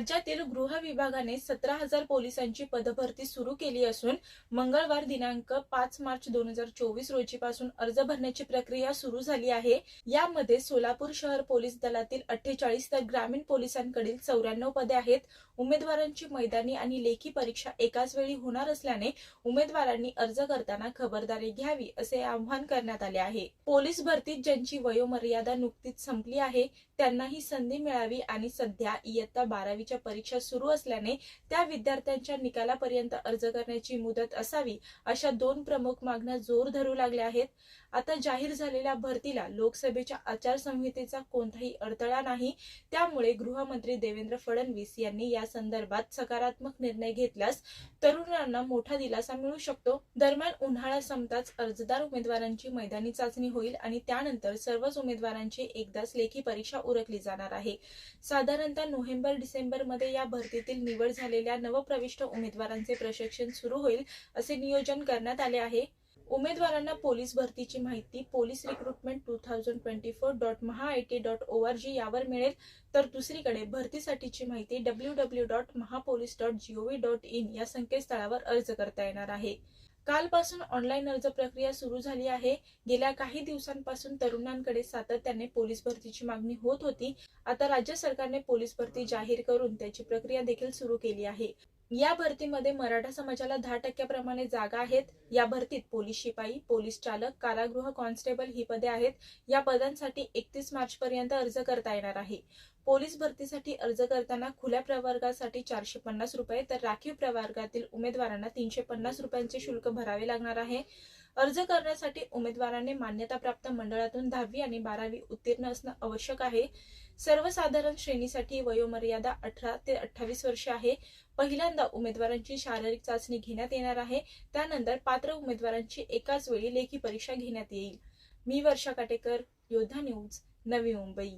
राज्यातील गृह विभागाने सतरा हजार पोलिसांची पदभरती सुरू केली असून मंगळवार दिनांक पाच मार्च दोन हजार चोवीस रोजीपासून अर्ज भरण्याची प्रक्रिया सुरू झाली आहे. यामध्ये सोलापूर शहर पोलीस दलातील अठ्ठेचाळीस तर ग्रामीण पोलिसांकडील चौऱ्याण्णव पदे आहेत. उमेदवारांची मैदानी आणि लेखी परीक्षा एकाच वेळी होणार असल्याने उमेदवारांनी अर्ज करताना खबरदारी घ्यावी असे आवाहन करण्यात आले आहे. पोलीस भरतीत ज्यांची वयोमर्यादा नुकतीच संपली आहे त्यांना ही संधी मिळावी आणि सध्या इयत्ता बारावीच्या परीक्षा सुरू असल्याने त्या विद्यार्थ्यांच्या निकालापर्यंत अर्ज करण्याची मुदत असावी अशा दोन प्रमुख मागण्या जोर धरू लागल्या आहेत. आता जाहीर झालेल्या भरतीला लोकसभेच्या आचारसंहितेचा कोणताही अडथळा नाही. त्यामुळे गृहमंत्री देवेंद्र फडणवीस यांनी या संदर्भात सकारात्मक निर्णय घेतल्यास तरुणांना मोठा दिलासा मिळू शकतो. दरम्यान उन्हाळा संपताच अर्जदार उमेदवारांची मैदानी चाचणी होईल आणि त्यानंतर सर्वच उमेदवारांची एकदाच लेखी परीक्षा उरकली जाणार आहे. साधारणतः नोव्हेंबर डिसेंबर मध्ये या भरतीतील निवड झालेल्या नवप्रविष्ट उमेदवारांचे प्रशिक्षण सुरू होईल असे नियोजन करण्यात आले आहे. उमेदवारांना पोलीस भरतीची माहिती police recruitment two thousand twenty four dot Maha IT dot O R G यावर मिळेल. तर दुसरीकडे भरतीसाठीची माहिती W W dot Mahapolice dot G O V dot in या संकेतस्थळावर अर्ज करता येणार आहे. कालपासून ऑनलाईन अर्ज प्रक्रिया सुरू झाली आहे. गेल्या काही दिवसांपासून तरुणांकडे सातत्याने पोलीस भरतीची मागणी होत होती. आता राज्य सरकारने पोलीस भरती जाहीर करून त्याची प्रक्रिया देखील सुरू केली आहे. या भरतीमध्ये मराठा समाजाला दहा टक्क्याप्रमाणे जागा आहेत. या भरतीत पोलीस शिपाई पोलीस चालक कारागृह कॉन्स्टेबल ही पदे आहेत. या पदांसाठी एकतीस मार्च पर्यंत अर्ज करता येणार आहे. पोलीस भरतीसाठी अर्ज करताना खुल्या प्रवर्गासाठी चारशे पन्नास रुपये तर राखीव प्रवर्गातील उमेदवारांना तीनशे पन्नास रुपयांचे शुल्क भरावे लागणार आहे. अर्ज करण्यासाठी उमेदवाराने मान्यताप्राप्त मंडळातून दहावी आणि बारावी उत्तीर्ण असणं आवश्यक आहे. सर्वसाधारण श्रेणीसाठी वयोमर्यादा अठरा ते अठ्ठावीस वर्ष आहे. पहिल्यांदा उमेदवारांची शारीरिक चाचणी घेण्यात येणार आहे. त्यानंतर पात्र उमेदवारांची एकाच वेळी लेखी परीक्षा घेण्यात येईल. मी वर्षा काटेकर योद्धा न्यूज नवी मुंबई.